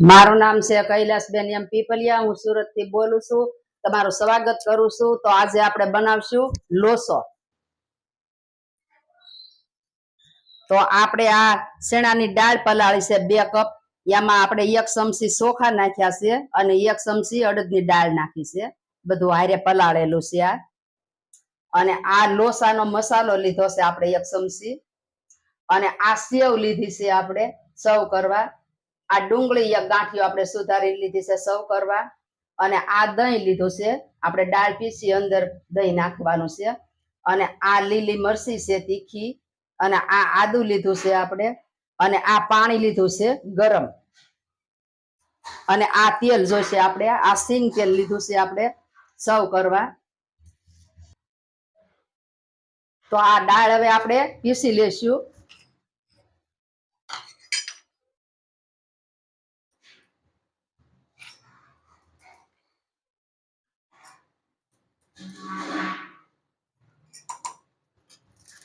મારું નામ છે કૈલાસબેન એમ પીપલિયા, હું સુરતથી બોલું છું. તમારું સ્વાગત કરું છું. તો આજે આપણે બનાવશું લોસો. તો આપણે આ શેણાની દાળ પલાળી છે બે કપ. એમાં આપણે એક ચમચી ચોખા નાખ્યા છે અને એક ચમચી અડદની દાળ નાખી છે. બધું હારે પલાળેલું છે આ. અને આ લોસાનો મસાલો લીધો છે આપણે એક ચમચી. અને આ સેવ લીધી છે આપણે સર્વ કરવા. આ ડુંગળી ગાંઠિયો આપણે સુધારી લીધી છે સર્વ કરવા અને આ દહીં લીધું છે. આપણે દાળ પીસી અંદર દહીં નાખવાનું છે અને આ લીલી મરસી છે તીખી અને આ આદુ લીધું છે આપણે અને આ પાણી લીધું છે ગરમ. અને આ તેલ જોઈશે આપણે, આ સિંગ તેલ લીધું છે આપણે સર્વ કરવા. તો આ દાળ હવે આપણે પીસી લેશું.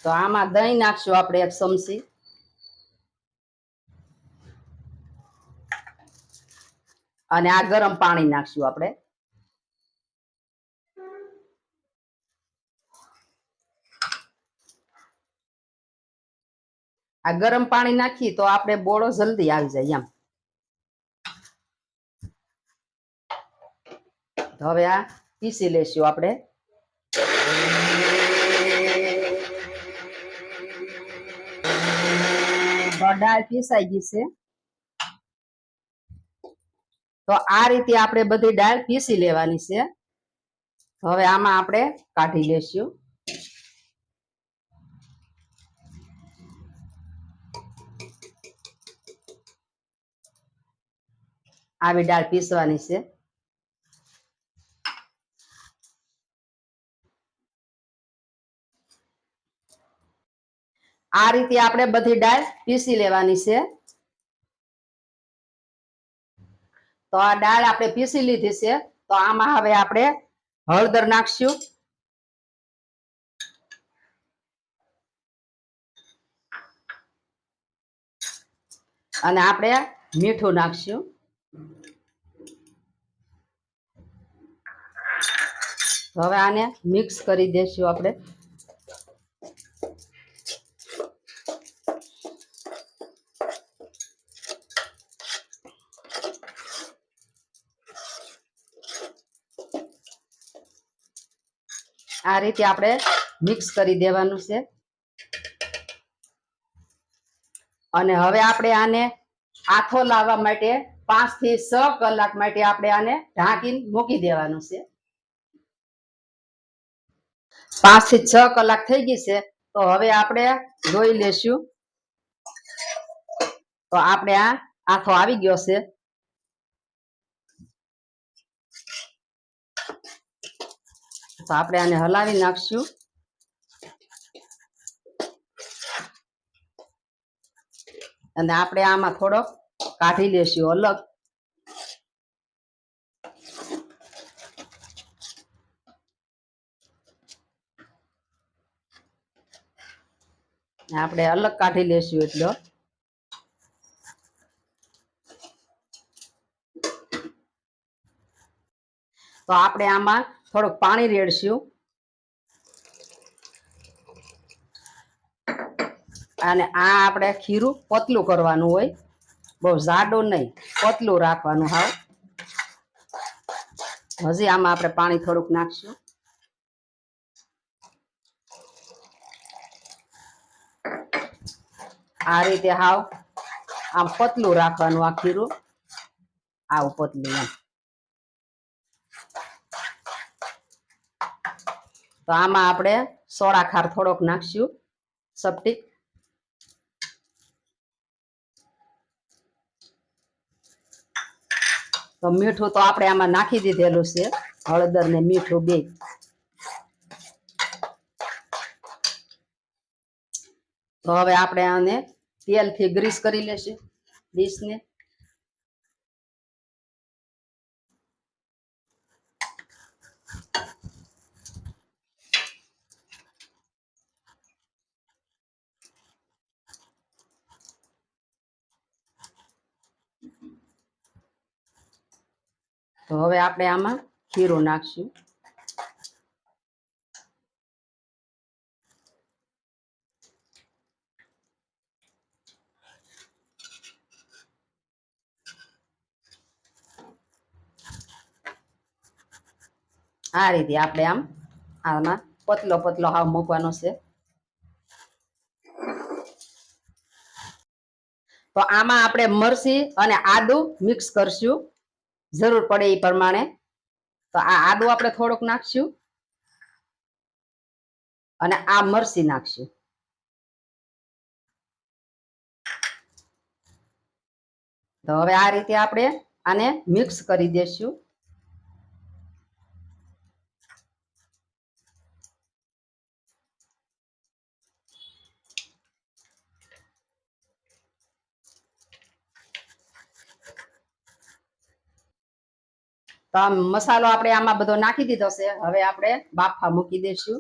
તો આમાં દહીં નાખશું આપણે એક ચમચી. અને આ ગરમ પાણી નાખશું આપણે. આ ગરમ પાણી નાખી તો આપણે બોળો જલ્દી આવી જાય એમ. હવે આ પીસી લેશું આપણે તો દાળ પીસાઈ ગઈ છે. તો આ રીતે આપણે બધી દાળ પીસી લેવાની છે. હવે આમાં આપણે કાઢી લેશું આવી દાળ પીસવાની છે. આ રીતે આપણે બધી દાળ પીસી લેવાની છે. તો આ દાળ આપણે પીસી લીધી છે. તો આમાં હવે આપણે હળદર નાખશું. અને આપણે મીઠું નાખશું. હવે આને મિક્સ કરી દેશું આપણે. આ રીતે આપણે મિક્સ કરી દેવાનું છે. અને હવે આપણે આને આથો લાવવા માટે પાંચથી છ કલાક માટે આપણે આને ઢાંકીને મૂકી દેવાનું છે. પાંચથી છ કલાક થઈ ગઈ છે, તો હવે આપણે ધોઈ લેશું. તો આપણે આ આથો આવી ગયો છે. તો આપણે આને હલાવી નાખશું. અને આપણે આમાં થોડોક કાઢી લેશું અલગ. આપણે અલગ કાઢી લેશું એટલો. તો આપણે આમાં થોડુંક પાણી રેડશું. અને આ આપણે ખીરું પતલું કરવાનું હોય. બહુ જાડું નહીં, પતલું રાખવાનું હાવ. હજી આમાં આપણે પાણી થોડુંક નાખશું. આ રીતે હાવ. આમ પતલું રાખવાનું આ ખીરું. આવું પતલું એમ. તો આમાં આપણે સોડા ખાર થોડોક નાખશું. સપટી તો મીઠું તો આપણે આમાં નાખી દીધેલું છે. હળદર ને મીઠું બે. તો હવે આપણે આને તેલથી ગ્રીસ કરી લેશું. ડીશને તો હવે આપણે આમાં ખીરું નાખશું. આ રીતે આપણે આમ આમાં પતલો પતલો હાવ મૂકવાનો છે. તો આમાં આપણે મરસી અને આદુ મિક્સ કરશું. જરૂર પડે એ પ્રમાણે. તો આ આદુ આપણે થોડુંક નાખશું. અને આ મરસી નાખશું. તો હવે આ રીતે આપણે આને મિક્સ કરી દેશું. તો આ મસાલો આપણે આમાં બધો નાખી દીધો છે. હવે આપણે બાફા મૂકી દઈશું.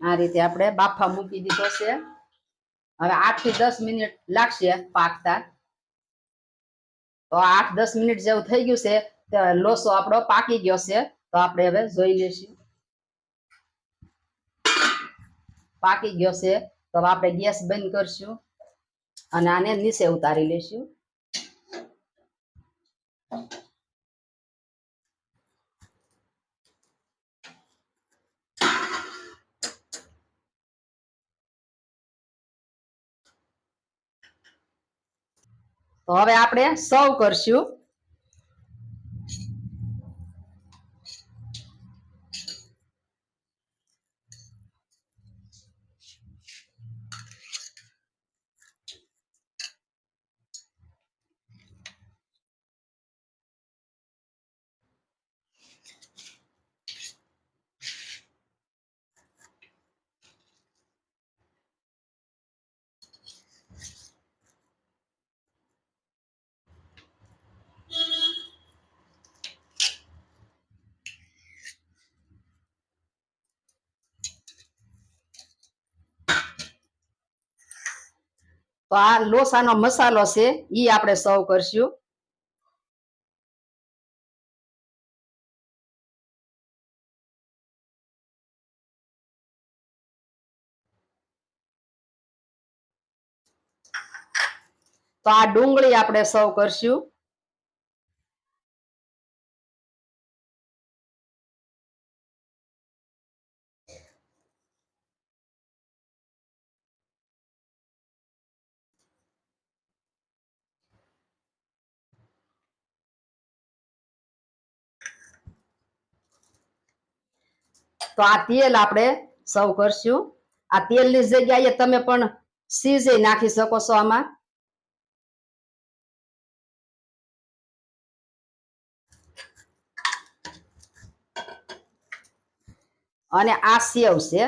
આ રીતે આપણે બાફા મૂકી દીધો છે. હવે આઠથી દસ મિનિટ લાગશે પાકતા. તો આઠ દસ મિનિટ જેવું થઈ ગયું છે. લોસો આપણો પાકી ગયો છે. તો આપણે હવે જોઈ લઈશું. પાકી ગયો છે. તો આપણે ગેસ બંધ કરશું અને આને નીચે ઉતારી લઈશું. તો હવે આપણે સર્વ કરશું. તો આ લોસાનો મસાલો છે એ આપણે સર્વ કરશું. તો આ ડુંગળી આપણે સર્વ કરશું. તો આ તેલ આપણે સર્વ કરશું. આ તેલની જગ્યાએ તમે પણ સીઝે નાખી શકો છો આમાં. અને આ સેવ છે.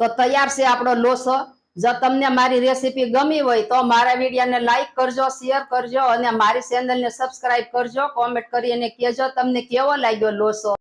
તો તૈયાર છે આપણો લોસો. જો તમને મારી રેસીપી ગમી હોય તો મારા વિડીયોને લાઈક કરજો શેર કરજો અને મારી ચેનલને સબસ્ક્રાઇબ કરજો. કોમેન્ટ કરી અને કહેજો તમને કેવો લાગ્યો લોસો.